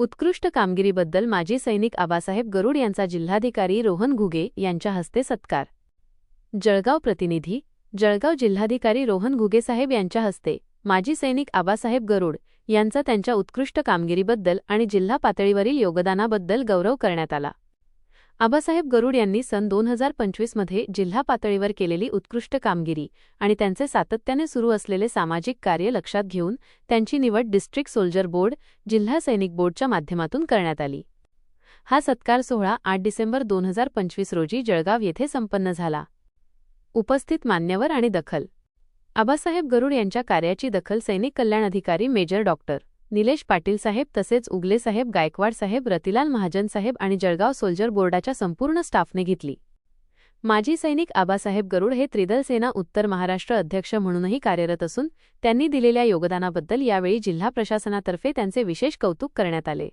उत्कृष्ट कामगिरीबद्दल माजी सैनिक आबासाहेब गरुड यांचा जिल्हाधिकारी रोहन घुगे यांच्या हस्ते सत्कार. जळगाव प्रतिनिधी जळगाव जिल्हाधिकारी रोहन घुगेसाहेब यांच्या हस्ते माजी सैनिक आबासाहेब गरुड यांचा त्यांच्या उत्कृष्ट कामगिरीबद्दल आणि जिल्हा पातळीवरील योगदानाबद्दल गौरव करण्यात आला. आबासाहेब गरुड यांनी सन दोन हजार पंचवीसमध्ये जिल्हा पातळीवर केलेली उत्कृष्ट कामगिरी आणि त्यांचे सातत्याने सुरू असलेले सामाजिक कार्य लक्षात घेऊन त्यांची निवड डिस्ट्रिक्ट सोल्जर बोर्ड जिल्हा सैनिक बोर्डच्या माध्यमातून करण्यात आली. हा सत्कार सोहळा आठ डिसेंबर दोन हजार पंचवीस रोजी जळगाव येथे संपन्न झाला. उपस्थित मान्यवर आणि दखल. आबासाहेब गरुड यांच्या कार्याची दखल सैनिक कल्याण अधिकारी मेजर डॉक्टर निलेश पाटील साहेब तसेच उगले साहेब गायकवाड साहेब रतिलाल महाजन साहेब आणि जळगाव सोल्जर बोर्डाच्या संपूर्ण स्टाफने घेतली. माजी सैनिक आबासाहेब गरुड हे त्रिदल सेना उत्तर महाराष्ट्र अध्यक्ष म्हणूनही कार्यरत असून त्यांनी दिलेल्या योगदानाबद्दल यावेळी जिल्हा प्रशासनातर्फे त्यांचे विशेष कौतुक करण्यात आले.